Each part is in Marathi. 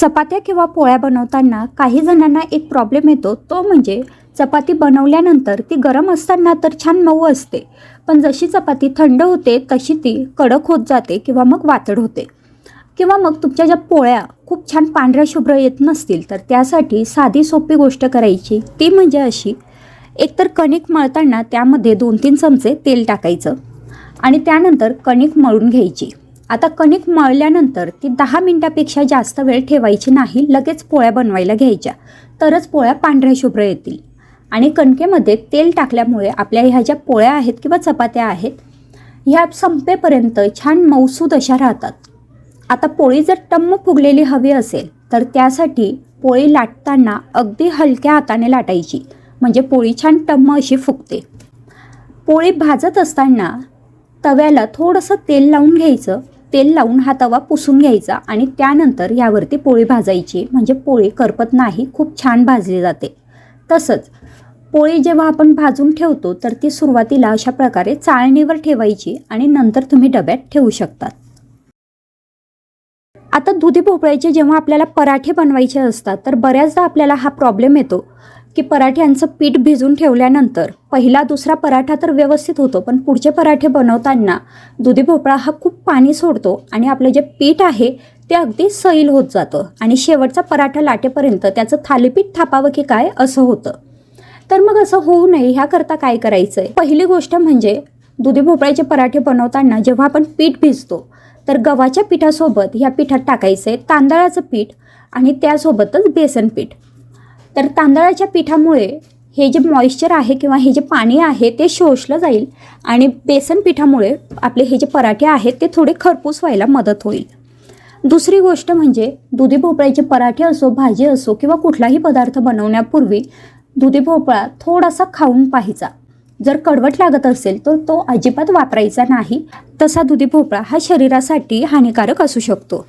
चपात्या किंवा पोळ्या बनवताना काही जणांना एक प्रॉब्लेम येतो. तो म्हणजे चपाती बनवल्यानंतर ती गरम असताना तर छान मऊ असते. पण जशी चपाती थंड होते तशी ती कडक होत जाते किंवा मग वातड होते. किंवा मग तुमच्या ज्या पोळ्या खूप छान पांढऱ्या शुभ्र येत नसतील तर त्यासाठी साधी सोपी गोष्ट करायची. ती म्हणजे अशी एकतर कणिक मळताना त्यामध्ये दोन तीन चमचे तेल टाकायचं आणि त्यानंतर कणिक मळून घ्यायची. आता कणिक मळल्यानंतर ती दहा मिनटापेक्षा जास्त वेळ ठेवायची नाही लगेच पोळ्या बनवायला घ्यायच्या. तरच पोळ्या पांढऱ्या शुभ्र येतील. आणि कणकेमध्ये तेल टाकल्यामुळे आपल्या ह्या ज्या पोळ्या आहेत किंवा चपात्या आहेत ह्या संपेपर्यंत छान मौसूद अशा राहतात. आता पोळी जर टम्म फुगलेली हवी असेल तर त्यासाठी पोळी लाटताना अगदी हलक्या हाताने लाटायची म्हणजे पोळी छान टम्म अशी फुगते. पोळी भाजत असताना तव्याला थोडंसं तेल लावून घ्यायचं तेल लावून हा तवा पुसून घ्यायचा आणि त्यानंतर यावरती पोळी भाजायची. म्हणजे पोळी करपत नाही खूप छान भाजली जाते. तसंच पोळी जेव्हा आपण भाजून ठेवतो तर ती सुरुवातीला अशा प्रकारे चाळणीवर ठेवायची आणि नंतर तुम्ही डब्यात ठेवू शकतात आता दुधी भोपळ्याचे जेव्हा आपल्याला पराठे बनवायचे असतात तर बऱ्याचदा आपल्याला हा प्रॉब्लेम येतो. की पराठ्यांचं पीठ भिजून ठेवल्यानंतर पहिला दुसरा पराठा तर व्यवस्थित होतो पण पुढचे पराठे बनवताना दुधी भोपळा हा खूप पाणी सोडतो आणि आपलं जे पीठ आहे ते अगदी सैल होत जातं आणि शेवटचा पराठा लाटेपर्यंत त्याचं थालीपीठ थापावं की काय असं होतं. तर मग असं होऊ नये ह्याकरता काय करायचं आहे पहिली गोष्ट म्हणजे दुधी भोपळ्याचे पराठे बनवताना जेव्हा आपण पीठ भिजतो तर गव्हाच्या पिठासोबत ह्या पिठात टाकायचं आहे तांदळाचं पीठ आणि त्यासोबतच बेसन पीठ. तर तांदळाच्या पिठामुळे हे जे मॉइश्चर आहे किंवा हे जे पाणी आहे ते शोषलं जाईल आणि बेसन पिठामुळे आपले हे जे पराठे आहेत ते थोडे खरपूस व्हायला मदत होईल. दुसरी गोष्ट म्हणजे दुधी भोपळ्याचे पराठे असो भाजी असो किंवा कुठलाही पदार्थ बनवण्यापूर्वी दुधी भोपळा थोडासा खाऊन पाहायचा. जर कडवट लागत असेल तर तो अजिबात वापरायचा नाही. तसा दुधी भोपळा हा शरीरासाठी हानिकारक असू शकतो.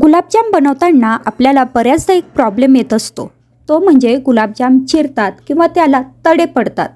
गुलाबजाम बनवताना आपल्याला बऱ्याचदा एक प्रॉब्लेम येत असतो. तो म्हणजे गुलाबजाम चिरतात किंवा त्याला तडे पडतात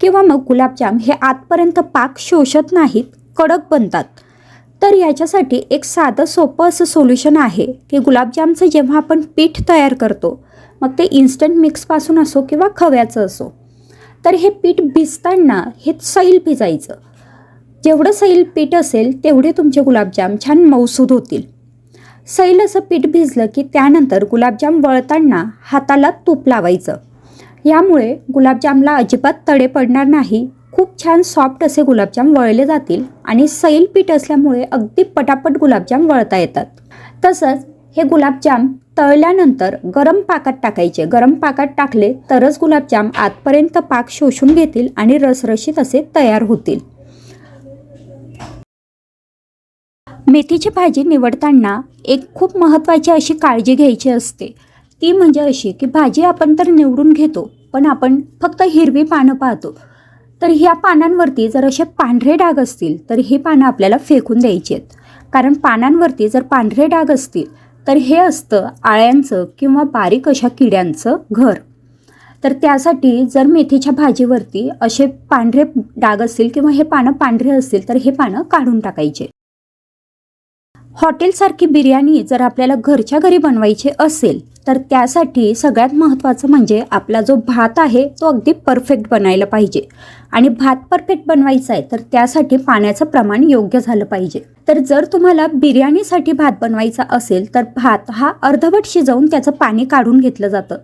किंवा मग गुलाबजाम हे आतपर्यंत पाक शोषत नाहीत कडक बनतात. तर याच्यासाठी एक साधं सोपं असं सोल्युशन आहे की गुलाबजामचं जेव्हा आपण पीठ तयार करतो मग ते इन्स्टंट मिक्सपासून असो किंवा खव्याचं असो. तर हे पीठ भिजताना हे सैल भिजायचं. जेवढं सैल पीठ असेल तेवढे तुमचे गुलाबजाम छान मौसूद होतील. सैल असं पीठ भिजलं की त्यानंतर गुलाबजाम वळताना हाताला तूप लावायचं. यामुळे गुलाबजामला अजिबात तडे पडणार नाही. खूप छान सॉफ्ट असे गुलाबजाम वळले जातील आणि सैल पीठ असल्यामुळे अगदी पटापट गुलाबजाम वळता येतात. तसंच हे गुलाबजाम तळल्यानंतर गरम पाकात टाकायचे. गरम पाकात टाकले तरच गुलाबजाम आतपर्यंत पाक शोषून घेतील आणि रसरशीत असे तयार होतील. मेथीची भाजी निवडताना एक खूप महत्त्वाची अशी काळजी घ्यायची असते. ती म्हणजे अशी की भाजी आपण तर निवडून घेतो पण आपण फक्त हिरवी पानं पाहतो. तर ह्या पानांवरती जर असे पांढरे डाग असतील तर ही पानं आपल्याला फेकून द्यायची आहेत. कारण पानांवरती जर पांढरे डाग असतील तर हे असतं आळ्यांचं किंवा बारीक अशा किड्यांचं घर. तर त्यासाठी जर मेथीच्या भाजीवरती असे पांढरे डाग असतील किंवा हे पानं पांढरे असतील तर हे पानं काढून टाकायचे. हॉटेलसारखी बिर्याणी जर आपल्याला घरच्या घरी बनवायची असेल तर त्यासाठी सगळ्यात महत्त्वाचं म्हणजे आपला जो भात आहे तो अगदी परफेक्ट बनायला पाहिजे. आणि भात परफेक्ट बनवायचा आहे तर त्यासाठी पाण्याचं प्रमाण योग्य झालं पाहिजे. तर जर तुम्हाला बिर्याणीसाठी भात बनवायचा असेल तर भात हा अर्धवट शिजवून त्याचं पाणी काढून घेतलं जातं.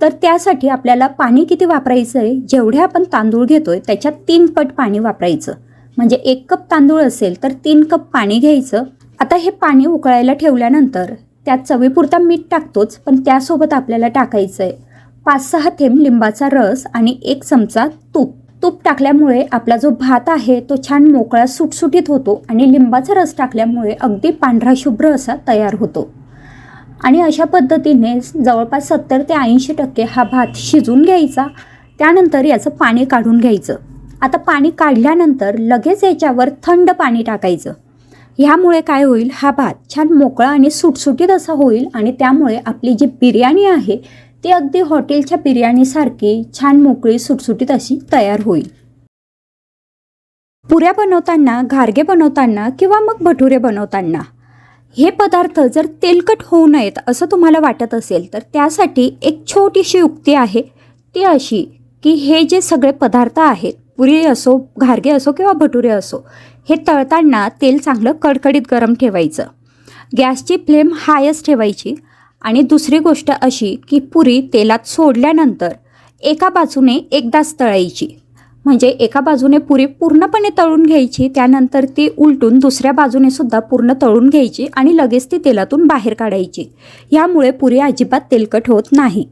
तर त्यासाठी आपल्याला पाणी किती वापरायचं आहे जेवढे आपण तांदूळ घेतोय त्याच्यात तीन पट पाणी वापरायचं. म्हणजे एक कप तांदूळ असेल तर तीन कप पाणी घ्यायचं. आता हे पाणी उकळायला ठेवल्यानंतर त्यात चवीपुरता मीठ टाकतोच पण त्यासोबत आपल्याला टाकायचं आहे पाच सहा थेंब लिंबाचा रस आणि एक चमचा तूप. तूप टाकल्यामुळे आपला जो भात आहे तो छान मोकळा सुटसुटीत होतो आणि लिंबाचा रस टाकल्यामुळे अगदी पांढरा शुभ्र असा तयार होतो. आणि अशा पद्धतीने जवळपास सत्तर ते ऐंशी टक्के हा भात शिजून घ्यायचा त्यानंतर याचं पाणी काढून घ्यायचं. आता पाणी काढल्यानंतर लगेच याच्यावर थंड पाणी टाकायचं. ह्यामुळे काय होईल? हा भात छान मोकळा आणि सुटसुटीत असा होईल आणि त्यामुळे आपली जी बिर्याणी आहे ती अगदी हॉटेलच्या बिर्याणीसारखी छान मोकळी सुटसुटीत अशी तयार होईल. पुऱ्या बनवताना घारगे बनवताना किंवा मग भटुरे बनवताना हे पदार्थ जर तेलकट होऊ नयेत असं तुम्हाला वाटत असेल तर त्यासाठी एक छोटीशी युक्ती आहे. ती अशी की हे जे सगळे पदार्थ आहेत पुरी असो घारगे असो किंवा भटुरे असो हे तळताना तेल चांगलं कडकडीत गरम ठेवायचं. गॅसची फ्लेम हायच ठेवायची आणि दुसरी गोष्ट अशी की पुरी तेलात सोडल्यानंतर एका बाजूने एकदाच तळायची. म्हणजे एका बाजूने पुरी पूर्णपणे तळून घ्यायची त्यानंतर ती उलटून दुसऱ्या बाजूने सुद्धा पूर्ण तळून घ्यायची आणि लगेच ती तेलातून बाहेर काढायची. यामुळे पुरी अजिबात तेलकट होत नाही.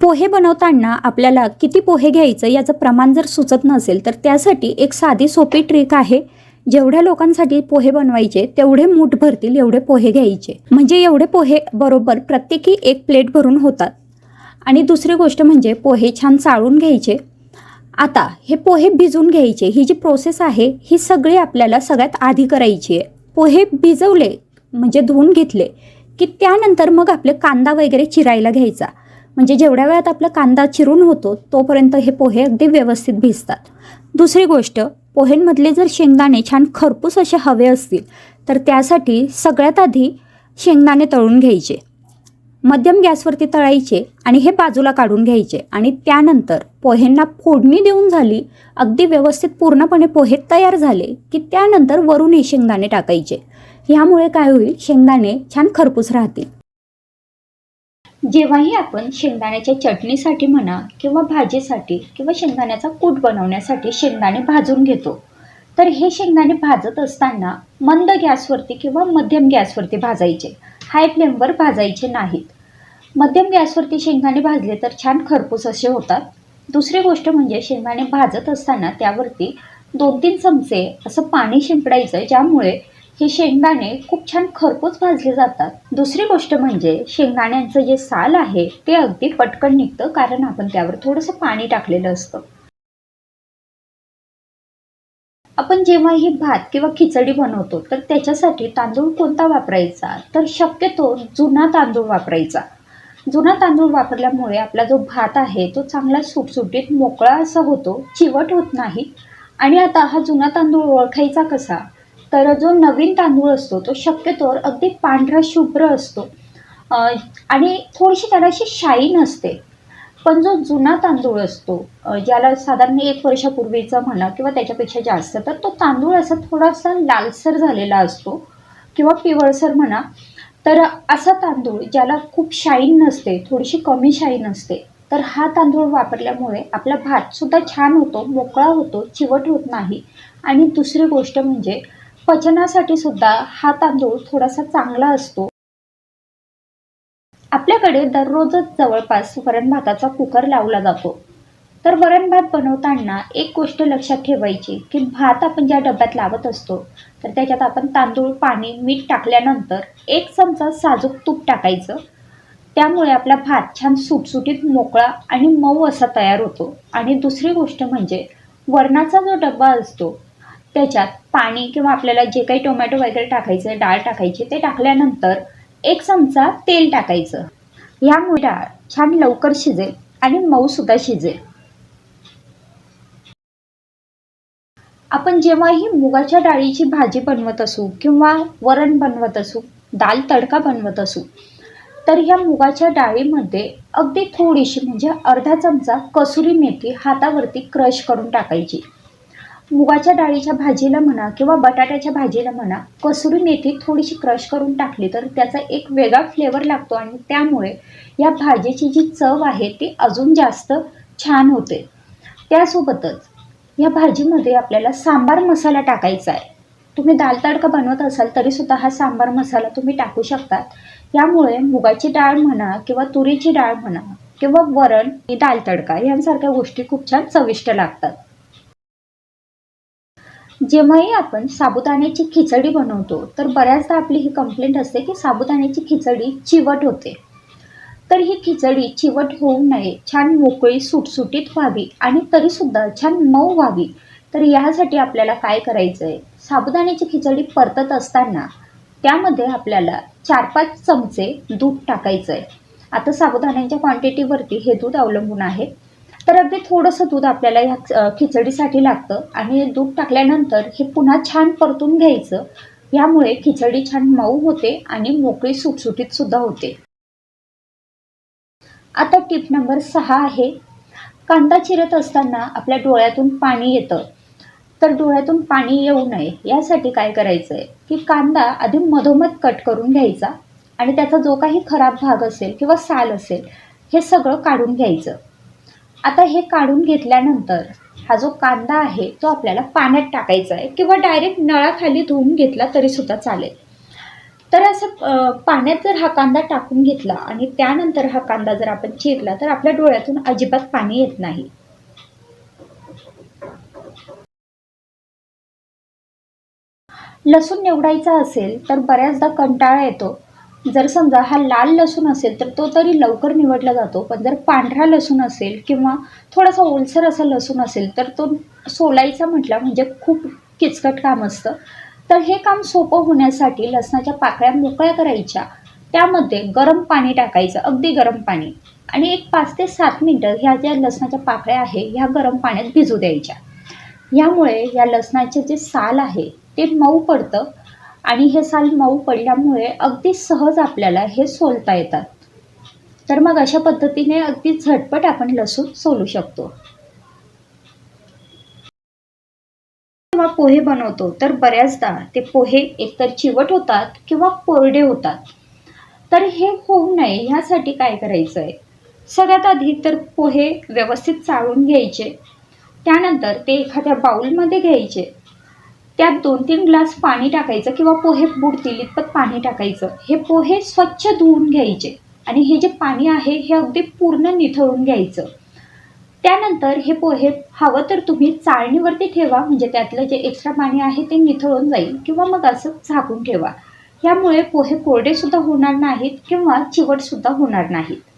पोहे बनवताना आपल्याला किती पोहे घ्यायचं याचं प्रमाण जर सुचत नसेल तर त्यासाठी एक साधी सोपी ट्रिक आहे. जेवढ्या लोकांसाठी पोहे बनवायचे तेवढे मूठ भरतील एवढे पोहे घ्यायचे. म्हणजे एवढे पोहे बरोबर प्रत्येकी एक प्लेट भरून होतात. आणि दुसरी गोष्ट म्हणजे पोहे छान चाळून घ्यायचे. आता हे पोहे भिजवून घ्यायचे. ही जी प्रोसेस आहे ही सगळी आपल्याला सगळ्यात आधी करायची आहे. पोहे भिजवले म्हणजे धुवून घेतले की त्यानंतर मग आपले कांदा वगैरे चिरायला घ्यायचा. म्हणजे जेवढ्या वेळात आपला कांदा चिरून होतो तोपर्यंत हे पोहे अगदी व्यवस्थित भिजतात. दुसरी गोष्ट पोहेंमधले जर शेंगदाणे छान खरपूस असे हवे असतील तर त्यासाठी सगळ्यात आधी शेंगदाणे तळून घ्यायचे मध्यम गॅसवरती तळायचे आणि हे बाजूला काढून घ्यायचे आणि त्यानंतर पोह्यांना फोडणी देऊन झाली अगदी व्यवस्थित पूर्णपणे पोहे तयार झाले की त्यानंतर वरून हे शेंगदाणे टाकायचे. ह्यामुळे काय होईल? शेंगदाणे छान खरपूस राहतील. जेव्हाही आपण शेंगदाण्याच्या चटणीसाठी म्हणा किंवा भाजीसाठी किंवा शेंगदाण्याचा कूट बनवण्यासाठी शेंगदाणे भाजून घेतो. तर हे शेंगदाणे भाजत असताना मंद गॅसवरती किंवा मध्यम गॅसवरती भाजायचे. हाय फ्लेमवर भाजायचे नाहीत. मध्यम गॅसवरती शेंगदाणे भाजले तर छान खरपूस असे होतात. दुसरी गोष्ट म्हणजे शेंगदाणे भाजत असताना त्यावरती दोन तीन चमचे असं पाणी शिंपडायचं ज्यामुळे हे शेंगदाणे खूप छान खरपूस भाजले जातात. दुसरी गोष्ट म्हणजे शेंगदाण्यांचं जे साल आहे ते अगदी पटकन निघतं कारण आपण त्यावर थोडंसं पाणी टाकलेलं असतं. आपण जेव्हा ही भात किंवा खिचडी बनवतो तर त्याच्यासाठी तांदूळ कोणता वापरायचा? तर शक्यतो जुना तांदूळ वापरायचा. जुना तांदूळ वापरल्यामुळे आपला जो भात आहे तो चांगला सुटसुटीत मोकळा असा होतो चिवट होत नाही. आणि आता हा जुना तांदूळ ओळखायचा कसा? तर जो नवीन तांदूळ असतो तो शक्यतोवर अगदी पांढरा शुभ्र असतो. आणि थोडीशी त्याला अशी शाईन असते. पण जो जुना तांदूळ असतो ज्याला साधारण एक वर्षापूर्वीचा म्हणा किंवा त्याच्यापेक्षा जास्त तर तो तांदूळ असा थोडासा लालसर झालेला असतो किंवा पिवळसर म्हणा. तर असा तांदूळ ज्याला खूप शाईन नसते थोडीशी कमी शाईन असते तर हा तांदूळ वापरल्यामुळे आपला भातसुद्धा छान होतो मोकळा होतो चिवट होत नाही. आणि दुसरी गोष्ट म्हणजे पचनासाठी सुद्धा हा तांदूळ थोडासा चांगला असतो. आपल्याकडे दररोजच जवळपास वरण भाताचा कुकर लावला जातो. तर वरण भात बनवताना एक गोष्ट लक्षात ठेवायची की भात आपण ज्या डब्यात लावत असतो तर त्याच्यात आपण तांदूळ पाणी मीठ टाकल्यानंतर एक चमचा साजूक तूप टाकायचं. त्यामुळे आपला भात छान सुटसुटीत मोकळा आणि मऊ असा तयार होतो. आणि दुसरी गोष्ट म्हणजे वरणाचा जो डब्बा असतो त्याच्यात पाणी किंवा आपल्याला जे काही टोमॅटो वगैरे टाकायचं डाळ टाकायची ते टाकल्यानंतर एक चमचा तेल टाकायचं. यामुळे डाळ छान लवकर शिजेल आणि मऊसुद्धा शिजेल. आपण जेव्हाही मुगाच्या डाळीची भाजी बनवत असू किंवा वरण बनवत असू दाल तडका बनवत असू तर ह्या मुगाच्या डाळीमध्ये अगदी थोडीशी म्हणजे अर्धा चमचा कसुरी मेथी हातावरती क्रश करून टाकायची. मुगाच्या डाळीच्या भाजीला म्हणा किंवा बटाट्याच्या भाजीला म्हणा कसुरी मेथी थोडीशी क्रश करून टाकली तर त्याचा एक वेगळा फ्लेवर लागतो आणि त्यामुळे या भाजीची जी चव आहे ती अजून जास्त छान होते. त्यासोबतच या भाजीमध्ये आपल्याला सांबार मसाला टाकायचा आहे. तुम्ही दाल तडका बनवत असाल तरीसुद्धा हा सांबार मसाला तुम्ही टाकू शकतात. यामुळे मुगाची डाळ म्हणा किंवा तुरीची डाळ म्हणा किंवा वरण दाल तडका यांसारख्या गोष्टी खूप छान चविष्ट लागतात. जेव्हाही आपण साबुदाण्याची खिचडी बनवतो तर बऱ्याचदा आपली ही कंप्लेंट असते की साबुदाण्याची खिचडी चिवट होते. तर ही खिचडी चिवट होऊ नये छान मोकळी सुटसुटीत व्हावी आणि तरीसुद्धा छान मऊ व्हावी. तर यासाठी आपल्याला काय करायचं आहे साबुदाण्याची खिचडी परतत असताना त्यामध्ये आपल्याला चार पाच चमचे दूध टाकायचं आहे आता साबुदाण्याच्या क्वांटिटीवरती हे दूध अवलंबून आहे. तर अगदी थोडंसं दूध आपल्याला ह्या खिचडीसाठी लागतं आणि दूध टाकल्यानंतर हे पुन्हा छान परतून घ्यायचं. यामुळे खिचडी छान मऊ होते आणि मोकळी सुटसुटीत सुद्धा होते. आता टिप नंबर सहा आहे. कांदा चिरत असताना आपल्या डोळ्यातून पाणी येतं. तर डोळ्यातून पाणी येऊ नये. यासाठी काय करायचं आहे की कांदा आधी मधोमध कट करून घ्यायचा आणि त्याचा जो काही खराब भाग असेल किंवा साल असेल हे सगळं काढून घ्यायचं. आता हे काढून घेतल्यानंतर हा जो कांदा आहे तो आपल्याला पाण्यात टाकायचा आहे किंवा डायरेक्ट नळाखाली धुवून घेतला तरीसुद्धा चालेल. तर असं पाण्यात जर हा कांदा टाकून घेतला आणि त्यानंतर हा कांदा जर आपण चिरला तर आपल्या डोळ्यातून अजिबात पाणी येत नाही. लसूण निवडायचा असेल तर बऱ्याचदा कंटाळा येतो. जर समजा हा लाल लसूण असेल तर तो तरी लवकर निवडला जातो. पण जर पांढरा लसूण असेल किंवा थोडासा ओलसर असा लसूण असेल तर तो सोलायचा म्हटला म्हणजे खूप किचकट काम असतं. तर हे काम सोपं होण्यासाठी लसणाच्या पाकळ्या मोकळ्या करायच्या. त्यामध्ये गरम पाणी टाकायचं अगदी गरम पाणी. आणि एक पाच ते सात मिनटं ह्या ज्या लसणाच्या पाकळ्या आहे ह्या गरम पाण्यात भिजू द्यायच्या. यामुळे या लसणाचे जे साल आहे ते मऊ पडतं. आणि हे साल मऊ पडल्यामुळे अगदी सहज आपल्याला हे सोलता येतात. तर मग अशा पद्धतीने अगदी झटपट आपण लसूण सोलू शकतो. जेव्हा पोहे बनवतो तर बऱ्याचदा ते पोहे एकतर चिवट होतात किंवा कोरडे होतात. तर हे होऊ नये ह्यासाठी काय करायचं आहे सगळ्यात आधी तर पोहे व्यवस्थित चाळून घ्यायचे. त्यानंतर ते एखाद्या बाऊलमध्ये घ्यायचे. त्यात दोन तीन ग्लास पाणी टाकायचं किंवा पोहे बुडतील इतपत पाणी टाकायचं. हे पोहे स्वच्छ धुवून घ्यायचे. आणि हे जे पाणी आहे हे अगदी पूर्ण निथळून घ्यायचं. त्यानंतर हे पोहे हवं तर तुम्ही चाळणीवरती ठेवा. म्हणजे त्यातलं जे एक्स्ट्रा पाणी आहे ते निथळून जाईल. किंवा मग असं झाकून ठेवा. यामुळे पोहे कोरडेसुद्धा होणार नाहीत किंवा चिवटसुद्धा होणार नाहीत.